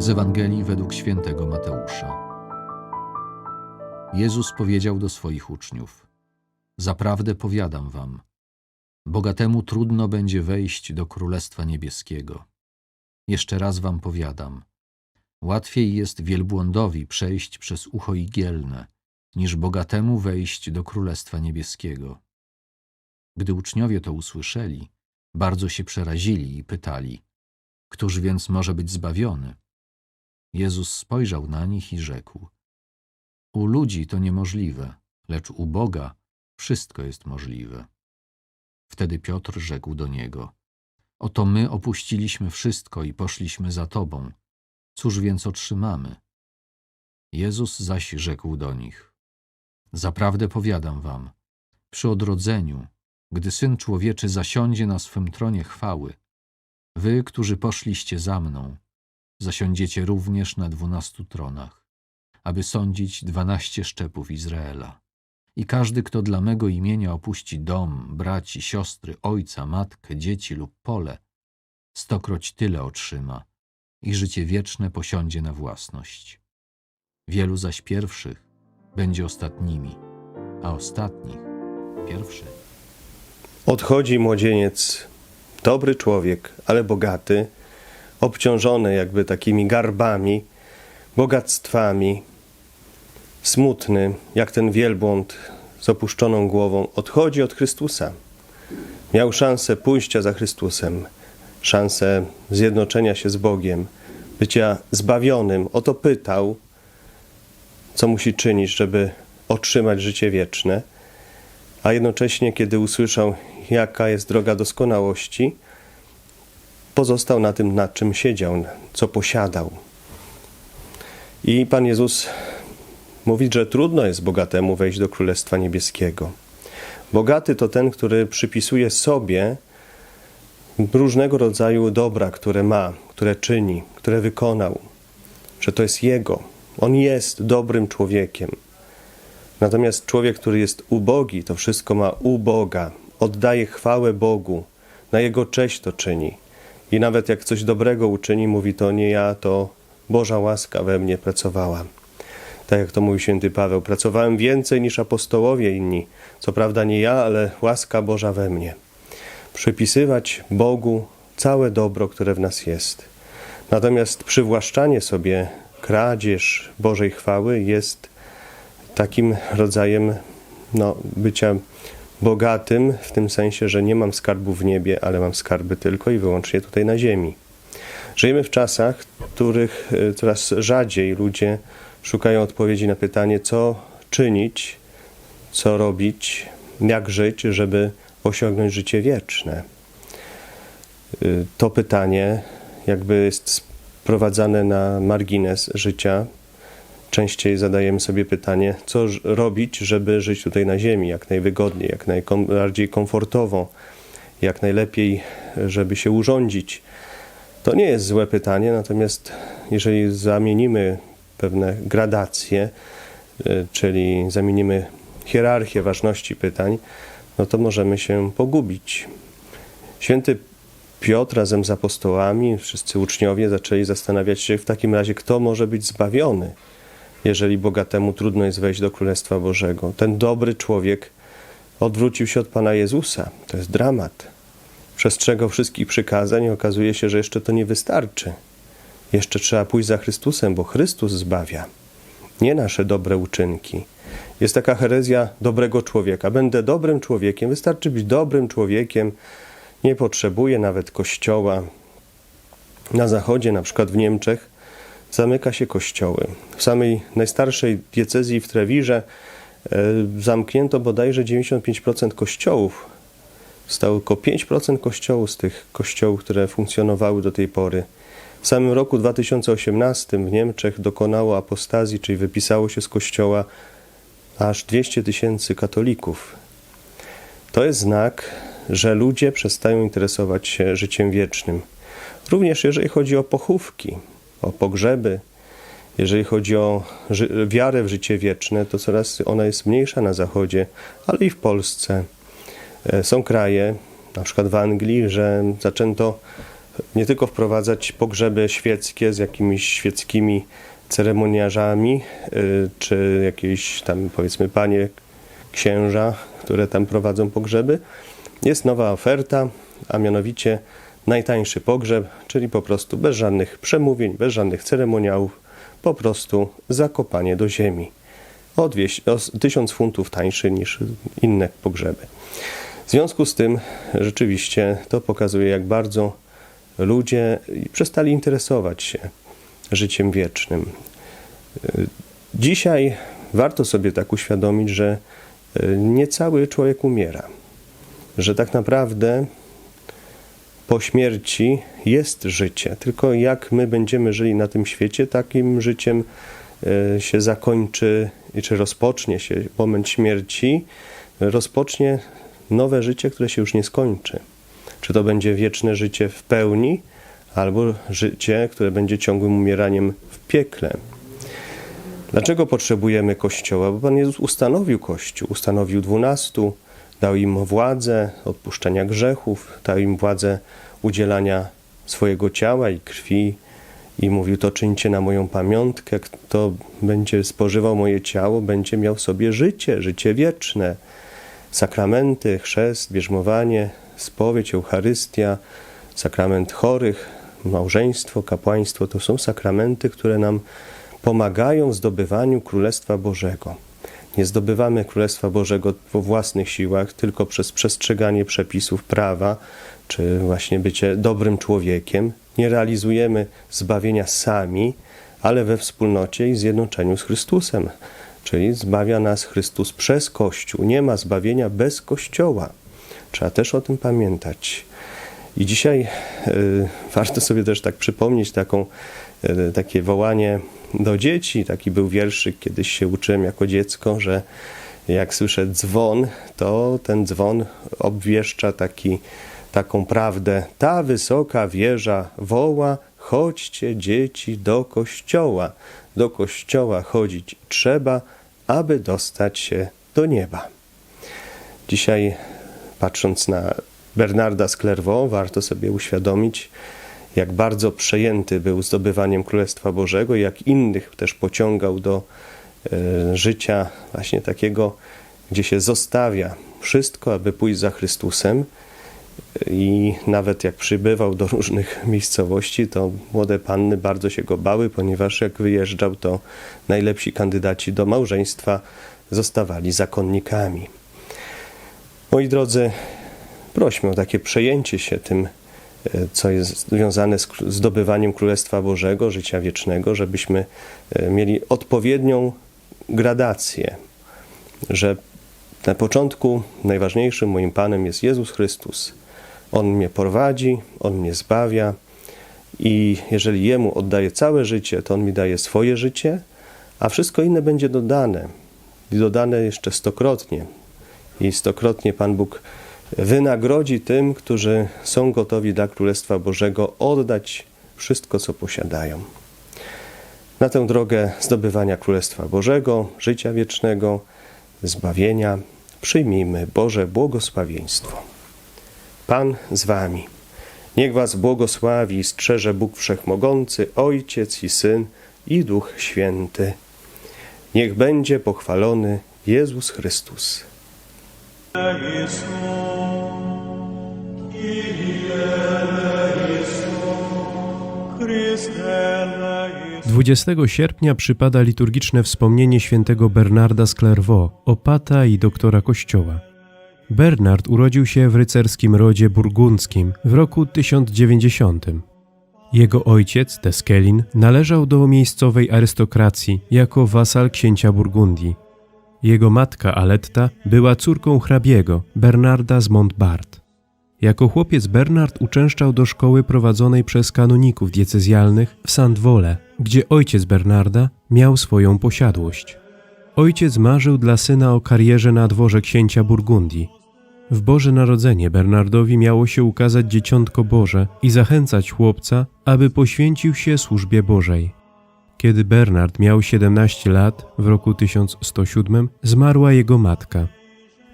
Z Ewangelii według świętego Mateusza. Jezus powiedział do swoich uczniów: Zaprawdę powiadam wam, bogatemu trudno będzie wejść do Królestwa Niebieskiego. Jeszcze raz wam powiadam, łatwiej jest wielbłądowi przejść przez ucho igielne, niż bogatemu wejść do Królestwa Niebieskiego. Gdy uczniowie to usłyszeli, bardzo się przerazili i pytali: Któż więc może być zbawiony? Jezus spojrzał na nich i rzekł: U ludzi to niemożliwe, lecz u Boga wszystko jest możliwe. Wtedy Piotr rzekł do niego: Oto my opuściliśmy wszystko i poszliśmy za tobą. Cóż więc otrzymamy? Jezus zaś rzekł do nich: Zaprawdę powiadam wam, przy odrodzeniu, gdy syn człowieczy zasiądzie na swym tronie chwały, wy, którzy poszliście za mną, zasiądziecie również na dwunastu tronach, aby sądzić dwanaście szczepów Izraela. I każdy, kto dla mego imienia opuści dom, braci, siostry, ojca, matkę, dzieci lub pole, stokroć tyle otrzyma i życie wieczne posiądzie na własność. Wielu zaś pierwszych będzie ostatnimi, a ostatnich pierwszymi. Odchodzi młodzieniec, dobry człowiek, ale bogaty, obciążony jakby takimi garbami, bogactwami, smutny, jak ten wielbłąd z opuszczoną głową, odchodzi od Chrystusa. Miał szansę pójścia za Chrystusem, szansę zjednoczenia się z Bogiem, bycia zbawionym. O to pytał, co musi czynić, żeby otrzymać życie wieczne, a jednocześnie, kiedy usłyszał, jaka jest droga doskonałości, pozostał na tym, nad czym siedział, co posiadał. I Pan Jezus mówi, że trudno jest bogatemu wejść do Królestwa Niebieskiego. Bogaty to ten, który przypisuje sobie różnego rodzaju dobra, które ma, które czyni, które wykonał, że to jest jego. On jest dobrym człowiekiem. Natomiast człowiek, który jest ubogi, to wszystko ma u Boga, oddaje chwałę Bogu, na Jego cześć to czyni. I nawet jak coś dobrego uczyni, mówi to nie ja, to Boża łaska we mnie pracowała. Tak jak to mówi święty Paweł, pracowałem więcej niż apostołowie inni. Co prawda nie ja, ale łaska Boża we mnie. Przypisywać Bogu całe dobro, które w nas jest. Natomiast przywłaszczanie sobie kradzież Bożej chwały jest takim rodzajem no, bycia bogatym, w tym sensie, że nie mam skarbu w niebie, ale mam skarby tylko i wyłącznie tutaj na ziemi. Żyjemy w czasach, w których e, coraz rzadziej ludzie szukają odpowiedzi na pytanie, co czynić, co robić, jak żyć, żeby osiągnąć życie wieczne. Y, To pytanie jakby jest sprowadzane na margines życia. Częściej zadajemy sobie pytanie, co robić, żeby żyć tutaj na ziemi jak najwygodniej, jak najbardziej komfortowo, jak najlepiej, żeby się urządzić. To nie jest złe pytanie, natomiast jeżeli zamienimy pewne gradacje, y, czyli zamienimy hierarchię ważności pytań, no to możemy się pogubić. Święty Piotr razem z apostołami, wszyscy uczniowie zaczęli zastanawiać się w takim razie, kto może być zbawiony, jeżeli bogatemu trudno jest wejść do Królestwa Bożego. Ten dobry człowiek odwrócił się od Pana Jezusa. To jest dramat. Przestrzegał wszystkich przykazań i okazuje się, że jeszcze to nie wystarczy. Jeszcze trzeba pójść za Chrystusem, bo Chrystus zbawia, nie nasze dobre uczynki. Jest taka herezja dobrego człowieka. Będę dobrym człowiekiem, wystarczy być dobrym człowiekiem, nie potrzebuję nawet kościoła. Na zachodzie, na przykład w Niemczech, zamyka się kościoły. W samej najstarszej diecezji w Trewirze e, zamknięto bodajże 95% kościołów. Stało tylko 5% kościołów z tych kościołów, które funkcjonowały do tej pory. W samym roku 2018 w Niemczech dokonało apostazji, czyli wypisało się z kościoła aż 200 tysięcy katolików. To jest znak, że ludzie przestają interesować się życiem wiecznym. Również jeżeli chodzi o pochówki, o pogrzeby, jeżeli chodzi o wiarę w życie wieczne, to coraz ona jest mniejsza na Zachodzie, ale i w Polsce. E, Są kraje, na przykład w Anglii, że zaczęto nie tylko wprowadzać pogrzeby świeckie z jakimiś świeckimi ceremoniarzami, y, czy jakieś tam powiedzmy panie księża, które tam prowadzą pogrzeby. Jest nowa oferta, a mianowicie najtańszy pogrzeb, czyli po prostu bez żadnych przemówień, bez żadnych ceremoniałów, po prostu zakopanie do ziemi. O, o s- 1000 funtów tańszy niż inne pogrzeby. W związku z tym rzeczywiście to pokazuje, jak bardzo ludzie przestali interesować się życiem wiecznym. Y, Dzisiaj warto sobie tak uświadomić, że y, nie cały człowiek umiera, że tak naprawdę po śmierci jest życie, tylko jak my będziemy żyli na tym świecie, takim życiem y, się zakończy, czy rozpocznie się moment śmierci, rozpocznie nowe życie, które się już nie skończy. Czy to będzie wieczne życie w pełni, albo życie, które będzie ciągłym umieraniem w piekle. Dlaczego potrzebujemy Kościoła? Bo Pan Jezus ustanowił Kościół, ustanowił dwunastu, dał im władzę odpuszczenia grzechów, dał im władzę udzielania swojego ciała i krwi i mówił, to czyńcie na moją pamiątkę, kto będzie spożywał moje ciało, będzie miał sobie życie, życie wieczne. Sakramenty, chrzest, bierzmowanie, spowiedź, Eucharystia, sakrament chorych, małżeństwo, kapłaństwo to są sakramenty, które nam pomagają w zdobywaniu Królestwa Bożego. Nie zdobywamy Królestwa Bożego po własnych siłach, tylko przez przestrzeganie przepisów prawa, czy właśnie bycie dobrym człowiekiem. Nie realizujemy zbawienia sami, ale we wspólnocie i zjednoczeniu z Chrystusem. Czyli zbawia nas Chrystus przez Kościół. Nie ma zbawienia bez Kościoła. Trzeba też o tym pamiętać. I dzisiaj y, warto sobie też tak przypomnieć taką, y, takie wołanie do dzieci. Taki był wierszyk, kiedyś się uczyłem jako dziecko, że jak słyszę dzwon, to ten dzwon obwieszcza taki, taką prawdę. Ta wysoka wieża woła, chodźcie dzieci do kościoła. Do kościoła chodzić trzeba, aby dostać się do nieba. Dzisiaj, patrząc na Bernarda z Clairvaux, warto sobie uświadomić, jak bardzo przejęty był zdobywaniem Królestwa Bożego, jak innych też pociągał do e, życia właśnie takiego, gdzie się zostawia wszystko, aby pójść za Chrystusem. I nawet jak przybywał do różnych miejscowości, to młode panny bardzo się go bały, ponieważ jak wyjeżdżał, to najlepsi kandydaci do małżeństwa zostawali zakonnikami. Moi drodzy, prośmy o takie przejęcie się tym, co jest związane z zdobywaniem Królestwa Bożego, życia wiecznego, żebyśmy e, mieli odpowiednią gradację, że na początku najważniejszym moim Panem jest Jezus Chrystus. On mnie prowadzi, On mnie zbawia i jeżeli Jemu oddaję całe życie, to On mi daje swoje życie, a wszystko inne będzie dodane. I dodane jeszcze stokrotnie. I stokrotnie Pan Bóg wynagrodzi tym, którzy są gotowi dla Królestwa Bożego oddać wszystko, co posiadają. Na tę drogę zdobywania Królestwa Bożego, życia wiecznego, zbawienia, przyjmijmy Boże błogosławieństwo. Pan z Wami. Niech Was błogosławi i strzeże Bóg Wszechmogący, Ojciec i Syn i Duch Święty. Niech będzie pochwalony Jezus Chrystus. Chryste 20 sierpnia przypada liturgiczne wspomnienie świętego Bernarda z Clairvaux, opata i doktora kościoła. Bernard urodził się w rycerskim rodzie burgundzkim w roku 1090. Jego ojciec, Teskelin, należał do miejscowej arystokracji jako wasal księcia Burgundii. Jego matka Aletta była córką hrabiego, Bernarda z Montbard. Jako chłopiec Bernard uczęszczał do szkoły prowadzonej przez kanoników diecezjalnych w Saint-Wole, gdzie ojciec Bernarda miał swoją posiadłość. Ojciec marzył dla syna o karierze na dworze księcia Burgundii. W Boże Narodzenie Bernardowi miało się ukazać dzieciątko Boże i zachęcać chłopca, aby poświęcił się służbie Bożej. Kiedy Bernard miał 17 lat, w roku 1107, zmarła jego matka.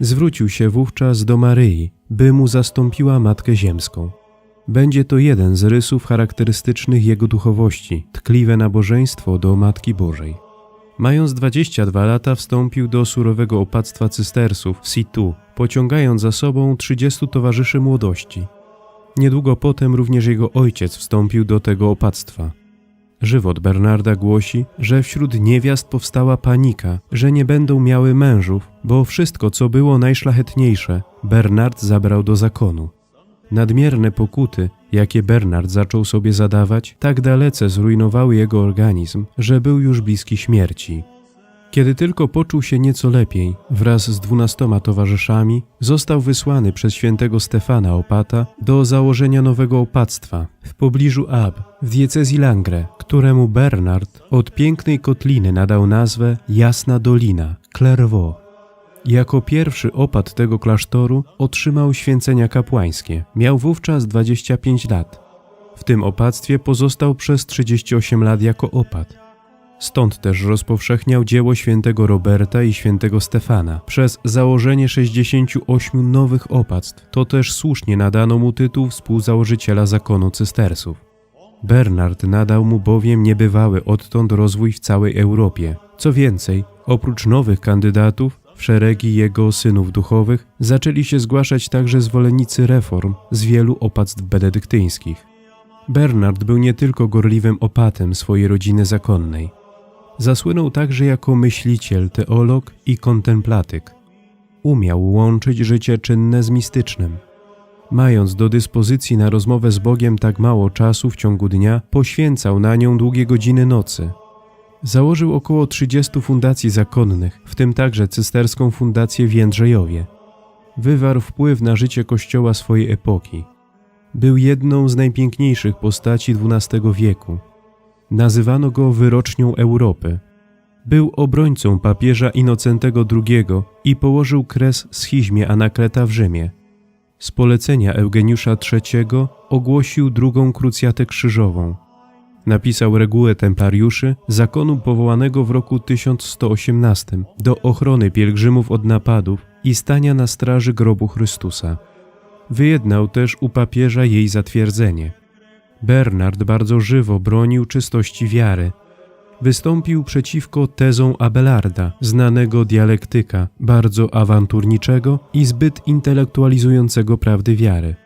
Zwrócił się wówczas do Maryi, by mu zastąpiła Matkę Ziemską. Będzie to jeden z rysów charakterystycznych jego duchowości tkliwe nabożeństwo do Matki Bożej. Mając 22 lata, wstąpił do surowego opactwa cystersów w Situ, pociągając za sobą 30 towarzyszy młodości. Niedługo potem również jego ojciec wstąpił do tego opactwa. Żywot Bernarda głosi, że wśród niewiast powstała panika, że nie będą miały mężów, bo wszystko, co było najszlachetniejsze, Bernard zabrał do zakonu. Nadmierne pokuty, jakie Bernard zaczął sobie zadawać, tak dalece zrujnowały jego organizm, że był już bliski śmierci. Kiedy tylko poczuł się nieco lepiej, wraz z dwunastoma towarzyszami, został wysłany przez świętego Stefana Opata do założenia nowego opactwa w pobliżu Ab, w diecezji Langre, któremu Bernard od pięknej kotliny nadał nazwę Jasna Dolina, Clairvaux. Jako pierwszy opat tego klasztoru otrzymał święcenia kapłańskie. Miał wówczas 25 lat. W tym opactwie pozostał przez 38 lat jako opat. Stąd też rozpowszechniał dzieło świętego Roberta i świętego Stefana przez założenie 68 nowych opactw. To też słusznie nadano mu tytuł współzałożyciela zakonu cystersów. Bernard nadał mu bowiem niebywały odtąd rozwój w całej Europie. Co więcej, oprócz nowych kandydatów, w szeregi jego synów duchowych zaczęli się zgłaszać także zwolennicy reform z wielu opactw benedyktyńskich. Bernard był nie tylko gorliwym opatem swojej rodziny zakonnej. Zasłynął także jako myśliciel, teolog i kontemplatyk. Umiał łączyć życie czynne z mistycznym. Mając do dyspozycji na rozmowę z Bogiem tak mało czasu w ciągu dnia, poświęcał na nią długie godziny nocy. Założył około 30 fundacji zakonnych, w tym także cysterską fundację w Jędrzejowie. Wywarł wpływ na życie Kościoła swojej epoki. Był jedną z najpiękniejszych postaci XII wieku. Nazywano go wyrocznią Europy. Był obrońcą papieża Inocentego II i położył kres schizmie Anakreta w Rzymie. Z polecenia Eugeniusza III ogłosił drugą krucjatę krzyżową. Napisał regułę templariuszy, zakonu powołanego w roku 1118 do ochrony pielgrzymów od napadów i stania na straży grobu Chrystusa. Wyjednał też u papieża jej zatwierdzenie. Bernard bardzo żywo bronił czystości wiary. Wystąpił przeciwko tezom Abelarda, znanego dialektyka, bardzo awanturniczego i zbyt intelektualizującego prawdy wiary.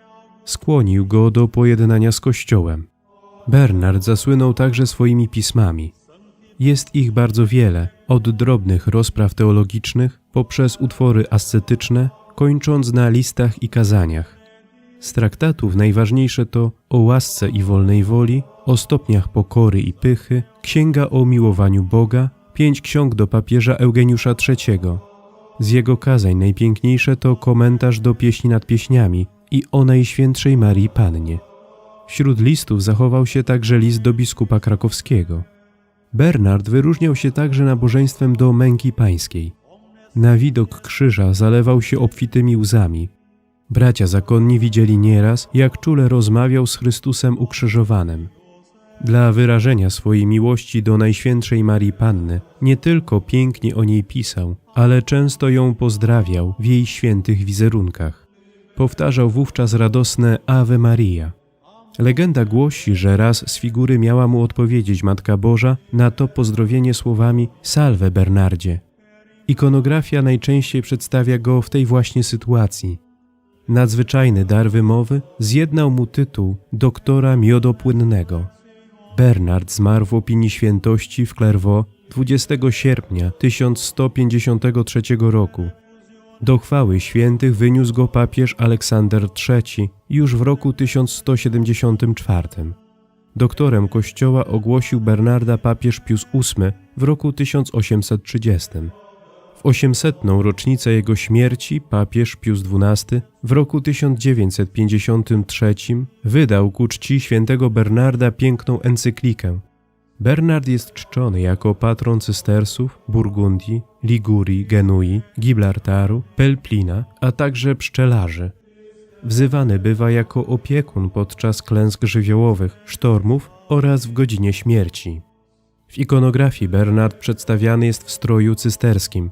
Skłonił go do pojednania z Kościołem. Bernard zasłynął także swoimi pismami. Jest ich bardzo wiele, od drobnych rozpraw teologicznych poprzez utwory ascetyczne, kończąc na listach i kazaniach. Z traktatów najważniejsze to o łasce i wolnej woli, o stopniach pokory i pychy, księga o miłowaniu Boga, pięć ksiąg do papieża Eugeniusza III. Z jego kazań najpiękniejsze to komentarz do pieśni nad pieśniami i o Najświętszej Marii Pannie. Wśród listów zachował się także list do biskupa krakowskiego. Bernard wyróżniał się także nabożeństwem do męki pańskiej. Na widok krzyża zalewał się obfitymi łzami. Bracia zakonni widzieli nieraz, jak czule rozmawiał z Chrystusem ukrzyżowanym. Dla wyrażenia swojej miłości do Najświętszej Marii Panny nie tylko pięknie o niej pisał, ale często ją pozdrawiał w jej świętych wizerunkach. Powtarzał wówczas radosne Ave Maria. Legenda głosi, że raz z figury miała mu odpowiedzieć Matka Boża na to pozdrowienie słowami Salve Bernardzie. Ikonografia najczęściej przedstawia go w tej właśnie sytuacji. Nadzwyczajny dar wymowy zjednał mu tytuł doktora miodopłynnego. Bernard zmarł w opinii świętości w Clairvaux 20 sierpnia 1153 roku. Do chwały świętych wyniósł go papież Aleksander III już w roku 1174. Doktorem kościoła ogłosił Bernarda papież Pius VIII w roku 1830. W 800. rocznicę jego śmierci papież Pius XII w roku 1953 wydał ku czci świętego Bernarda piękną encyklikę. Bernard jest czczony jako patron cystersów, Burgundii, Ligurii, Genui, Gibraltaru, Pelplina, a także pszczelarzy. Wzywany bywa jako opiekun podczas klęsk żywiołowych, sztormów oraz w godzinie śmierci. W ikonografii Bernard przedstawiany jest w stroju cysterskim.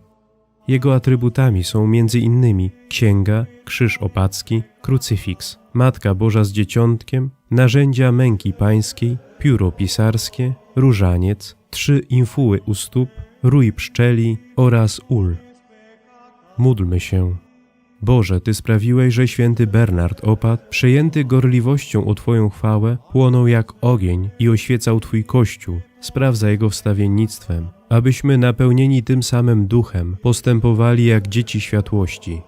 Jego atrybutami są m.in. księga, krzyż opacki, krucyfiks, Matka Boża z Dzieciątkiem, narzędzia męki pańskiej, pióro pisarskie, różaniec, trzy infuły u stóp, rój pszczeli oraz ul. Módlmy się. Boże, Ty sprawiłeś, że święty Bernard opadł, przejęty gorliwością o Twoją chwałę, płonął jak ogień i oświecał Twój Kościół. Spraw za jego wstawiennictwem, abyśmy napełnieni tym samym duchem postępowali jak dzieci światłości.